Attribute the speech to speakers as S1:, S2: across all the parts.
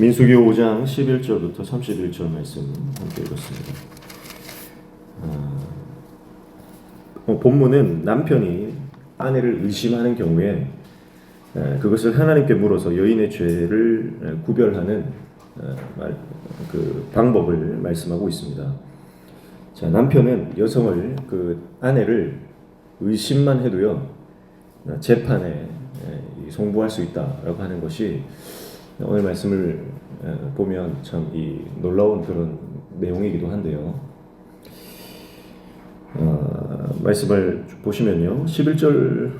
S1: 민수기 5장 11절부터 31절 말씀 함께 읽었습니다. 아, 어, 본문은 남편이 아내를 의심하는 경우에 에, 그것을 하나님께 물어서 여인의 죄를 에, 구별하는 그 방법을 말씀하고 있습니다. 자, 남편은 여성을 그 아내를 의심만 해도요 어, 재판에 송부할 수 있다라고 하는 것이 오늘 말씀을 에, 보면 참 이 놀라운 그런 내용이기도 한데요. 어, 말씀을 보시면요. 11절부터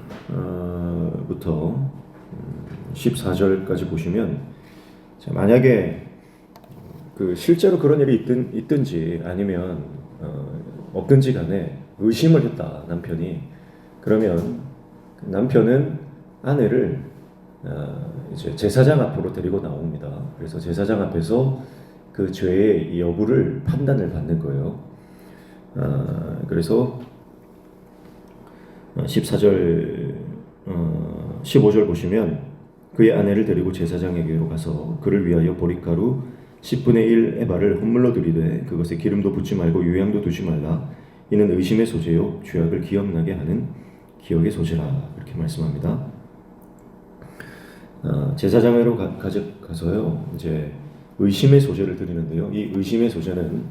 S1: 14절까지 보시면 자, 만약에 그 실제로 그런 일이 있든, 있든지 아니면 어, 없든지 간에 의심을 했다 남편이 그러면 남편은 아내를 어, 이제 제사장 앞으로 데리고 나옵니다. 그래서 제사장 앞에서 그 죄의 여부를 판단을 받는 거예요. 아, 그래서 14절, 어, 15절 보시면 그의 아내를 데리고 제사장에게로 가서 그를 위하여 보리가루 10분의 1 에바를 헌물로 드리되 그것에 기름도 붓지 말고 유향도 두지 말라 이는 의심의 소재요 죄악을 기억나게 하는 기억의 소재라 이렇게 말씀합니다. 어, 제사장으로 가, 가져, 가서요 이제 의심의 소재를 드리는데요 이 의심의 소재는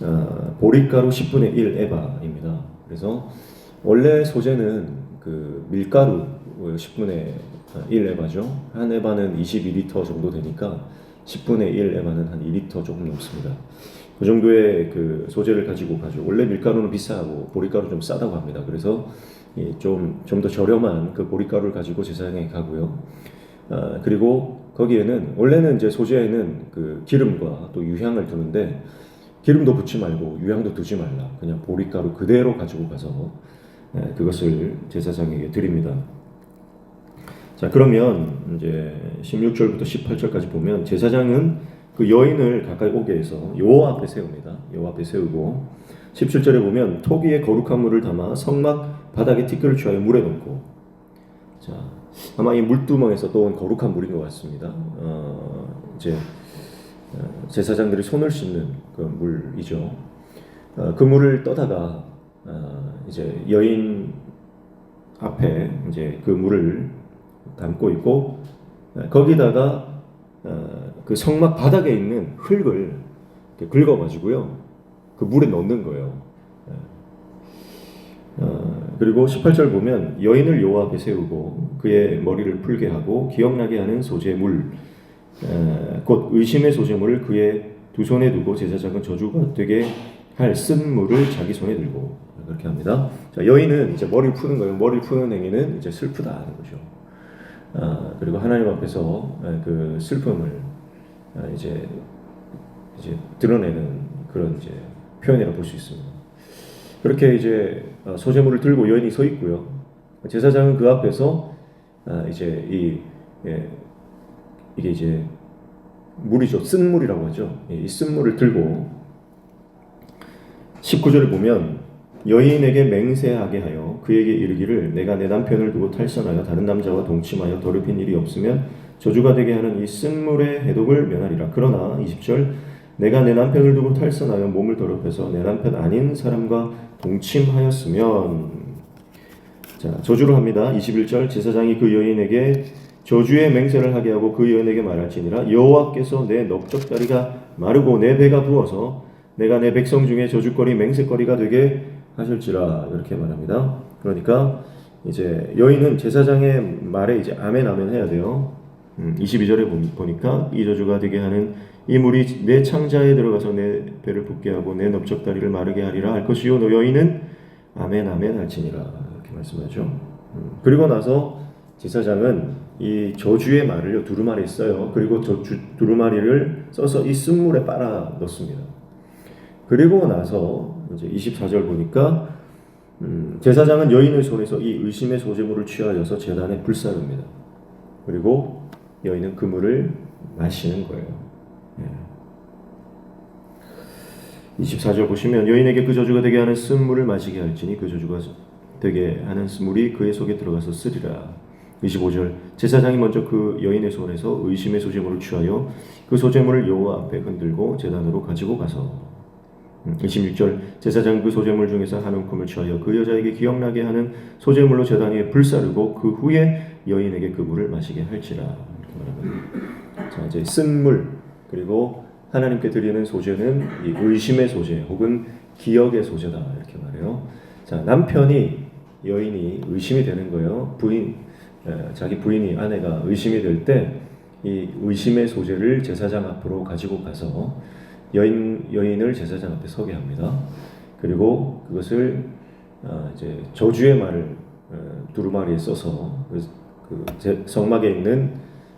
S1: 어, 보리가루 10분의 1 에바입니다. 그래서 원래 소재는 그 밀가루 10분의 1 에바죠. 한 에바는 22리터 정도 되니까 10분의 1 에바는 한 2리터 조금 넘습니다. 그 정도의 그 소재를 가지고 가죠. 원래 밀가루는 비싸고 보리가루 좀 싸다고 합니다. 그래서 좀좀 더 저렴한 그 보리가루를 가지고 제사장에 가고요. 아, 그리고 거기에는 원래는 이제 소재에는 그 기름과 또 유향을 두는데 기름도 붓지 말고 유향도 두지 말라. 그냥 보리가루 그대로 가지고 가서 예, 그것을 제사장에게 드립니다. 자, 그러면 이제 16절부터 18절까지 보면 제사장은 그 여인을 가까이 오게 해서 여호와 앞에 세웁니다. 여호와 앞에 세우고 17절에 보면 토기에 거룩한 물을 담아 성막 바닥에 티끌을 취하여 물에 넣고 자, 아마 이 물두멍에서 떠온 거룩한 물인 것 같습니다. 어, 이제 어, 제사장들이 손을 씻는 그 물이죠. 어, 그 물을 떠다가 어, 이제 여인 앞에 이제 그 물을 담고 있고 거기다가 그 성막 바닥에 있는 흙을 긁어가지고요 그 물에 넣는 거예요. 그리고 18절 보면 여인을 여호와 앞에 세우고 그의 머리를 풀게 하고 기억나게 하는 소재 물곧 의심의 소재물을 그의 두 손에 두고 제사장은 저주가 되게 할 쓴물을 자기 손에 들고 그렇게 합니다. 자, 여인은 이제 머리를 푸는 거예요. 머리를 푸는 행위는 이제 슬프다 하는 거죠. 아, 그리고 하나님 앞에서 그 슬픔을 이제 이제 드러내는 그런 이제 표현이라 볼 수 있습니다. 그렇게 이제 소재물을 들고 여인이 서 있고요. 제사장은 그 앞에서 이제 이 예, 이게 이제 물이죠. 쓴물이라고 하죠. 이 쓴물을 들고 19절을 보면 여인에게 맹세하게 하여 그에게 이르기를 내가 내 남편을 두고 탈선하여 다른 남자와 동침하여 더럽힌 일이 없으면 저주가 되게 하는 이 쓴물의 해독을 면하리라. 그러나 20절 내가 내 남편을 두고 탈선하여 몸을 더럽혀서 내 남편 아닌 사람과 동침하였으면 자 저주를 합니다. 21절 제사장이 그 여인에게 저주의 맹세를 하게 하고 그 여인에게 말할지니라 여호와께서 내 넓적다리가 마르고 내 배가 부어서 내가 내 백성 중에 저주거리 맹세거리가 되게 하실지라 이렇게 말합니다. 그러니까 이제 여인은 제사장의 말에 이제 아멘 아멘 해야 돼요. 음, 22절에 보니까 이 저주가 되게 하는 이 물이 내 창자에 들어가서 내 배를 붓게 하고 내 넓적다리를 마르게 하리라 할 것이요 너 여인은 아멘 아멘 할지니라 이렇게 말씀하죠. 음, 그리고 나서 제사장은 이 저주의 말을요 두루마리 써요. 그리고 저 주, 두루마리를 써서 이 쓴물에 빨아 넣습니다. 그리고 나서 이제 24절 보니까 음, 제사장은 여인의 손에서 이 의심의 소재물을 취하여서 제단에 불사릅니다. 그리고 여인은 그 물을 마시는 거예요. 예. 24절 보시면 여인에게 그 저주가 되게 하는 쓴물을 마시게 할지니 그 저주가 되게 하는 물이 그의 속에 들어가서 쓰리라. 25절 제사장이 먼저 그 여인의 손에서 의심의 소재물을 취하여 그 소재물을 여호와 앞에 흔들고 제단으로 가지고 가서 음, 26절 제사장 그 소재물 중에서 한 움큼을 취하여 그 여자에게 기억나게 하는 소재물로 제단 위에 불사르고 그 후에 여인에게 그 물을 마시게 할지라. 자 이제 쓴물 그리고 하나님께 드리는 소재는 이 의심의 소재 혹은 기억의 소재다 이렇게 말해요. 자 남편이 여인이 의심이 되는 거예요. 부인 에, 자기 부인이 아내가 의심이 될 때 이 의심의 소재를 제사장 앞으로 가지고 가서 여인 여인을 제사장 앞에 서게 합니다. 그리고 그것을 아, 이제 저주의 말을 어, 두루마리에 써서 그, 그 제- 성막에 있는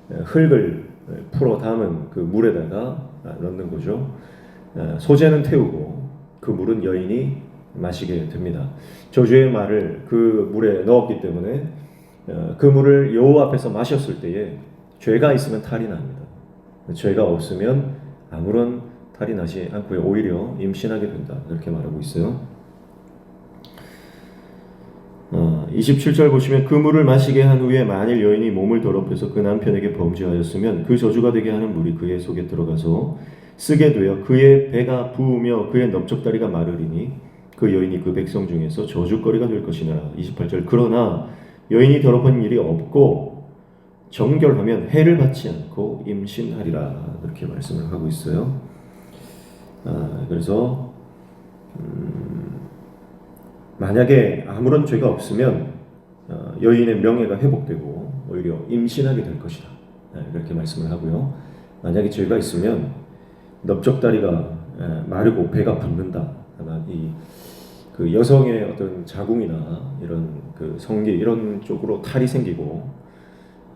S1: 어, 흙을 어, 풀어 담은 그 물에다가 아, 넣는 거죠. 어, 소재는 태우고 그 물은 여인이 마시게 됩니다. 저주의 말을 그 물에 넣었기 때문에 어, 그 물을 여호와 앞에서 마셨을 때에 죄가 있으면 탈이 납니다. 죄가 없으면 아무런 탈이 나지 않고요. 오히려 임신하게 된다. 이렇게 말하고 있어요. 어, 27절 보시면 그 물을 마시게 한 후에 만일 여인이 몸을 더럽혀서 그 남편에게 범죄하였으면 그 저주가 되게 하는 물이 그의 속에 들어가서 쓰게 되어 그의 배가 부으며 그의 넓적다리가 마르리니 그 여인이 그 백성 중에서 저주거리가 될 것이니라. 28절. 그러나 여인이 더럽은 일이 없고 정결하면 해를 받지 않고 임신하리라. 이렇게 말씀을 하고 있어요. 아, 그래서 음, 만약에 아무런 죄가 없으면 어, 여인의 명예가 회복되고 오히려 임신하게 될 것이다. 네, 이렇게 말씀을 하고요. 만약에 죄가 있으면 넓적다리가 에, 마르고 배가 붓는다. 아마 이 그 여성의 어떤 자궁이나 이런 그 성기 이런 쪽으로 탈이 생기고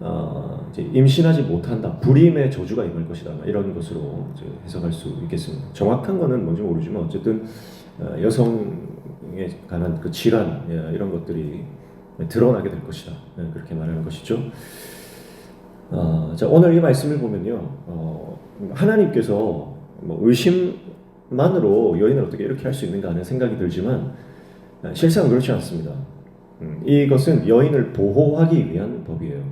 S1: 어, 이제 임신하지 못한다. 불임의 저주가 임할 것이다. 이런 것으로 해석할 수 있겠습니다. 정확한 거는 뭔지 모르지만 어쨌든 어, 여성 에 관한 그 질환 예, 이런 것들이 드러나게 될 것이다. 예, 그렇게 말하는 것이죠. 어, 자 오늘 이 말씀을 보면요, 어, 하나님께서 뭐 의심만으로 여인을 어떻게 이렇게 할 수 있는가 하는 생각이 들지만 아, 실상 그렇지 않습니다. 음, 이것은 여인을 보호하기 위한 법이에요.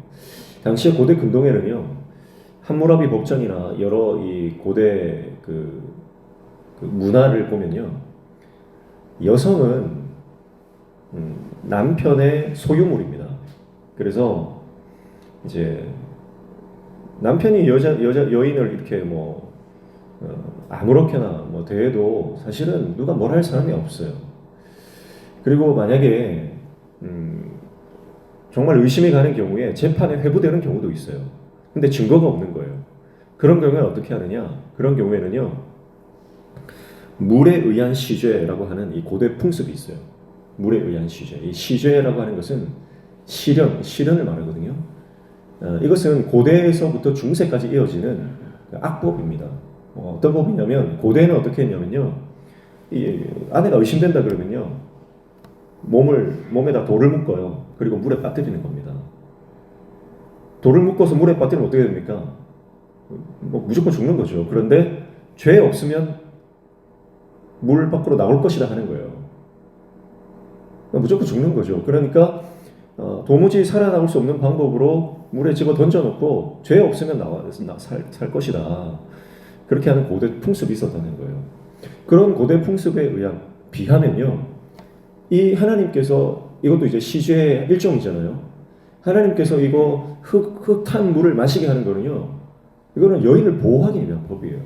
S1: 당시 고대 근동에는요 함무라비 법전이나 여러 이 고대 그, 그 문화를 보면요 여성은 음, 남편의 소유물입니다. 그래서 이제 남편이 여자 여자 여인을 이렇게 뭐 어, 아무렇게나 뭐 대해도 사실은 누가 뭘 할 사람이 없어요. 그리고 만약에 음, 정말 의심이 가는 경우에 재판에 회부되는 경우도 있어요. 근데 증거가 없는 거예요. 그런 경우에는 어떻게 하느냐? 그런 경우에는요, 물에 의한 시죄라고 하는 이 고대 풍습이 있어요. 물에 의한 시죄. 이 시죄라고 하는 것은 시련, 시련을 말하거든요. 어, 이것은 고대에서부터 중세까지 이어지는 그 악법입니다. 어, 어떤 법이냐면 고대는 어떻게 했냐면요, 이 아내가 의심된다 그러면요, 몸을 몸에다 돌을 묶어요. 그리고 물에 빠뜨리는 겁니다. 돌을 묶어서 물에 빠뜨리면 어떻게 됩니까? 뭐 무조건 죽는 거죠. 그런데 죄 없으면 물 밖으로 나올 것이다 하는 거예요. 무조건 죽는 거죠. 그러니까 어, 도무지 살아남을 수 없는 방법으로 물에 집어 던져놓고 죄 없으면 나와 나- 살, 살 것이다. 그렇게 하는 고대 풍습이 있었다는 거예요. 그런 고대 풍습에 의한 비하면요. 이 하나님께서 이것도 이제 시죄의 일종이잖아요. 하나님께서 이거 흙, 흙탄 물을 마시게 하는 거는요. 이거는 여인을 보호하기 위한 법이에요.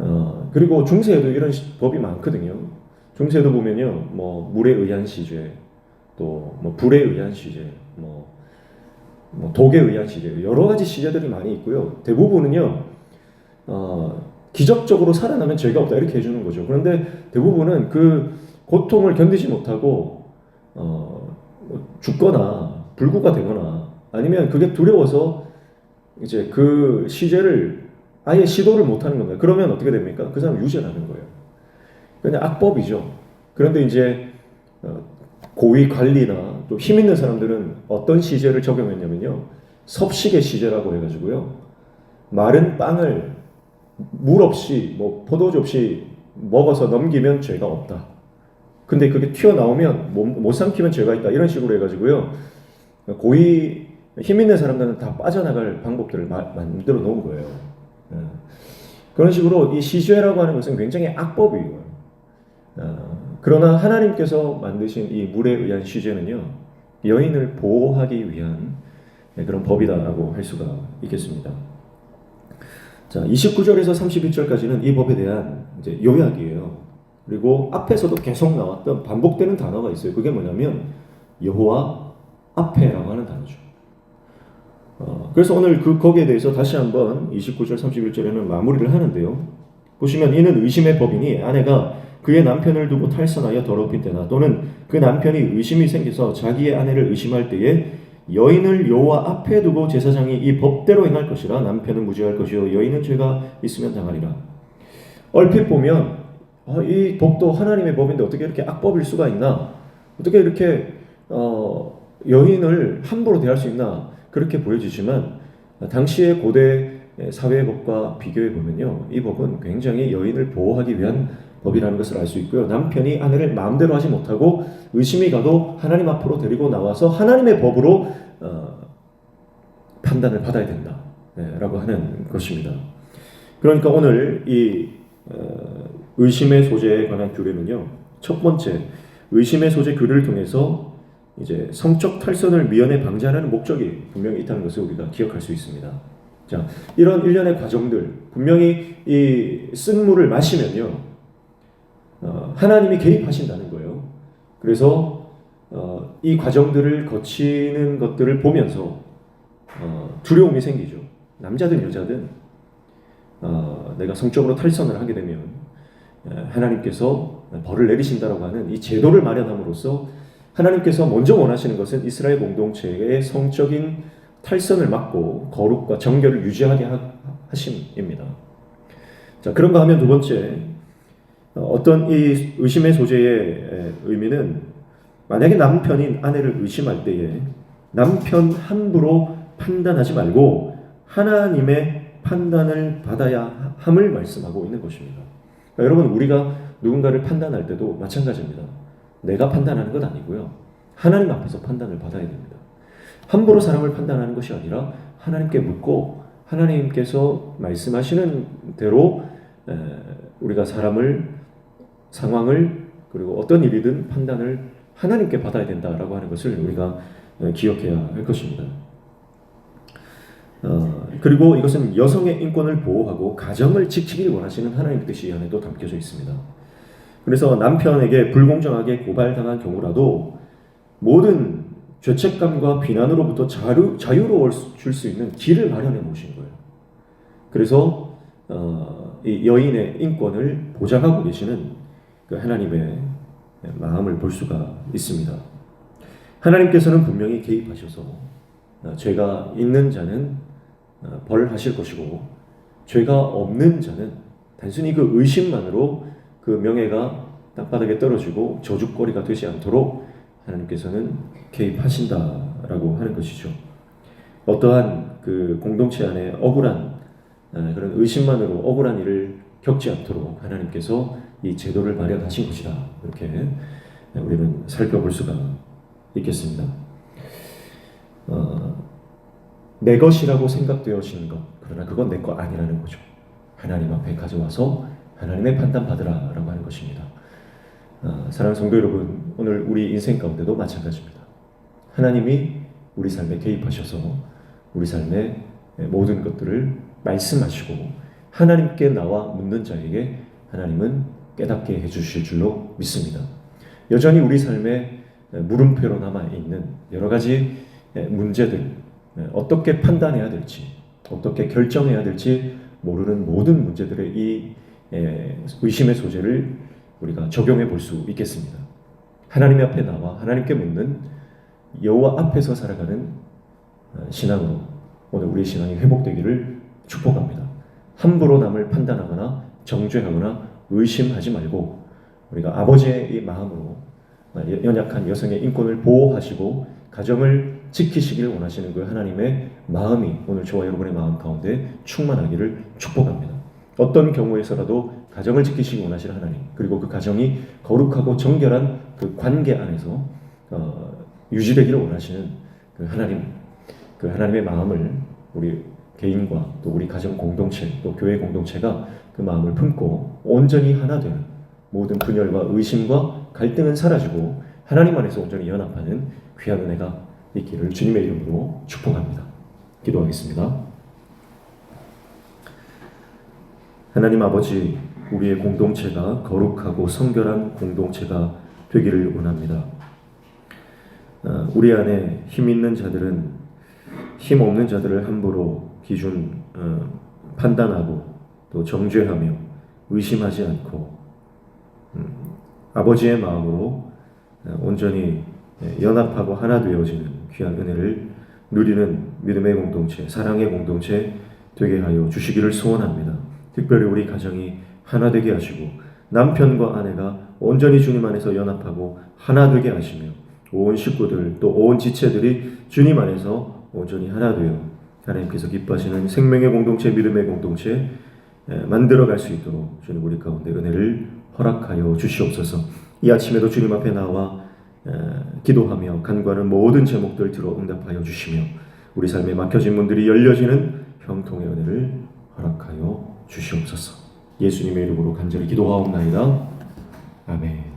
S1: 어, 그리고 중세에도 이런 시- 법이 많거든요. 중세도 보면요. 뭐 물에 의한 시죄, 또 뭐 불에 의한 시죄, 뭐, 뭐 독에 의한 시죄, 여러 가지 시죄들이 많이 있고요. 대부분은요. 어, 기적적으로 살아나면 죄가 없다 이렇게 해주는 거죠. 그런데 대부분은 그 고통을 견디지 못하고 어, 뭐 죽거나 불구가 되거나 아니면 그게 두려워서 이제 그 시제를 아예 시도를 못하는 겁니다. 그러면 어떻게 됩니까? 그 사람 유죄라는 거예요. 그냥 악법이죠. 그런데 이제 어, 고위 관리나 또 힘 있는 사람들은 어떤 시제를 적용했냐면요. 섭식의 시제라고 해가지고요. 마른 빵을 물 없이 뭐 포도주 없이 먹어서 넘기면 죄가 없다. 근데 그게 튀어나오면 못, 못 삼키면 죄가 있다. 이런 식으로 해가지고요. 고위 힘 있는 사람들은 다 빠져나갈 방법들을 마- 만들어 놓은 거예요. 예. 그런 식으로 이 시죄라고 하는 것은 굉장히 악법이에요. 어, 그러나 하나님께서 만드신 이 물에 의한 시죄는요 여인을 보호하기 위한 네, 그런 법이다라고 할 수가 있겠습니다. 자, 29절에서 31절까지는 이 법에 대한 이제 요약이에요. 그리고 앞에서도 계속 나왔던 반복되는 단어가 있어요. 그게 뭐냐면 여호와 앞에라고 하는 단어죠. 어, 그래서 오늘 그 거기에 대해서 다시 한번 29절 31절에는 마무리를 하는데요. 보시면 이는 의심의 법이니 아내가 그의 남편을 두고 탈선하여 더럽힐 때나 또는 그 남편이 의심이 생겨서 자기의 아내를 의심할 때에 여인을 여호와 앞에 두고 제사장이 이 법대로 행할 것이라 남편은 무죄할 것이요 여인은 죄가 있으면 당하리라. 얼핏 보면 아, 이 법도 하나님의 법인데 어떻게 이렇게 악법일 수가 있나? 어떻게 이렇게 어, 여인을 함부로 대할 수 있나? 그렇게 보여지지만 당시의 고대 사회법과 비교해 보면요, 이 법은 굉장히 여인을 보호하기 위한 법이라는 것을 알 수 있고요. 남편이 아내를 마음대로 하지 못하고 의심이 가도 하나님 앞으로 데리고 나와서 하나님의 법으로 어, 판단을 받아야 된다라고 하는 것입니다. 그러니까 오늘 이 어, 의심의 소재에 관한 교리는요. 첫 번째, 의심의 소재 교리를 통해서 이제 성적 탈선을 미연에 방지하는 목적이 분명히 있다는 것을 우리가 기억할 수 있습니다. 자, 이런 일련의 과정들 분명히 이 쓴 물을 마시면요. 어, 하나님이 개입하신다는 거예요. 그래서 어, 이 과정들을 거치는 것들을 보면서 어, 두려움이 생기죠. 남자든 여자든 어, 내가 성적으로 탈선을 하게 되면 어, 하나님께서 벌을 내리신다라고 하는 이 제도를 마련함으로써 하나님께서 먼저 원하시는 것은 이스라엘 공동체의 성적인 탈선을 막고 거룩과 정결을 유지하게 하- 하심입니다. 자, 그런가 하면 두 번째, 어, 어떤 이 의심의 소재의 에, 의미는 만약에 남편인 아내를 의심할 때에 남편 함부로 판단하지 말고 하나님의 판단을 받아야 함을 말씀하고 있는 것입니다. 그러니까 여러분 우리가 누군가를 판단할 때도 마찬가지입니다. 내가 판단하는 것 아니고요. 하나님 앞에서 판단을 받아야 됩니다. 함부로 사람을 판단하는 것이 아니라 하나님께 묻고 하나님께서 말씀하시는 대로 에, 우리가 사람을 상황을 그리고 어떤 일이든 판단을 하나님께 받아야 된다라고 하는 것을 우리가 에, 기억해야 할 것입니다. 어, 그리고 이것은 여성의 인권을 보호하고 가정을 지키길 원하시는 하나님의 뜻이 이 안에도 담겨져 있습니다. 그래서 남편에게 불공정하게 고발당한 경우라도 모든 죄책감과 비난으로부터 자유, 자유로울 수 있는 길을 마련해 놓으신 거예요. 그래서 어, 이 여인의 인권을 보장하고 계시는 그 하나님의 마음을 볼 수가 있습니다. 하나님께서는 분명히 개입하셔서 어, 죄가 있는 자는 어, 벌하실 것이고 죄가 없는 자는 단순히 그 의심만으로 그 명예가 땅바닥에 떨어지고 저주거리가 되지 않도록 하나님께서는 개입하신다라고 하는 것이죠. 어떠한 그 공동체 안에 억울한 아, 그런 의심만으로 억울한 일을 겪지 않도록 하나님께서 이 제도를 마련하신 것이다. 이렇게 우리는 살펴볼 수가 있겠습니다. 어, 내 것이라고 생각되어지는 것, 그러나 그건 내 거 아니라는 거죠. 하나님 앞에 가져와서 하나님의 판단 받으라라고 하는 것입니다. 어, 사랑하는 성도 여러분, 오늘 우리 인생 가운데도 마찬가지입니다. 하나님이 우리 삶에 개입하셔서 우리 삶의 모든 것들을 말씀하시고 하나님께 나와 묻는 자에게 하나님은 깨닫게 해주실 줄로 믿습니다. 여전히 우리 삶에 물음표로 남아 있는 여러 가지 문제들 어떻게 판단해야 될지 어떻게 결정해야 될지 모르는 모든 문제들의 이 의심의 소재를 우리가 적용해 볼 수 있겠습니다. 하나님 앞에 나와 하나님께 묻는 여호와 앞에서 살아가는 어, 신앙으로 오늘 우리 신앙이 회복되기를 축복합니다. 함부로 남을 판단하거나 정죄하거나 의심하지 말고 우리가 아버지의 이 마음으로 어, 연약한 여성의 인권을 보호하시고 가정을 지키시기를 원하시는 그 하나님의 마음이 오늘 저와 여러분의 마음 가운데 충만하기를 축복합니다. 어떤 경우에서라도 가정을 지키시기 원하시는 하나님 그리고 그 가정이 거룩하고 정결한 그 관계 안에서 어, 유지되기를 원하시는 그 하나님 그 하나님의 마음을 우리 개인과 또 우리 가정 공동체 또 교회 공동체가 그 마음을 품고 온전히 하나 되는 모든 분열과 의심과 갈등은 사라지고 하나님 안에서 온전히 연합하는 귀한 은혜가 있기를 주님의 이름으로 축복합니다. 기도하겠습니다. 하나님 아버지, 우리의 공동체가 거룩하고 성결한 공동체가 되기를 원합니다. 아, 우리 안에 힘 있는 자들은 힘 없는 자들을 함부로 기준 어, 판단하고 또 정죄하며 의심하지 않고 음, 아버지의 마음으로 어, 온전히 예, 연합하고 하나 되어지는 귀한 은혜를 누리는 믿음의 공동체, 사랑의 공동체 되게 하여 주시기를 소원합니다. 특별히 우리 가정이 하나 되게 하시고 남편과 아내가 온전히 주님 안에서 연합하고 하나 되게 하시며 온 식구들 또 온 지체들이 주님 안에서 온전히 하나 되어 하나님께서 기뻐하시는 생명의 공동체, 믿음의 공동체 에, 만들어갈 수 있도록 주님 우리 가운데 은혜를 허락하여 주시옵소서. 이 아침에도 주님 앞에 나와 에, 기도하며 간구하는 모든 제목들 들어 응답하여 주시며 우리 삶에 막혀진 문들이 열려지는 형통의 은혜를 허락하여 주시옵소서. 예수님의 이름으로 간절히 기도하옵나이다. 아멘.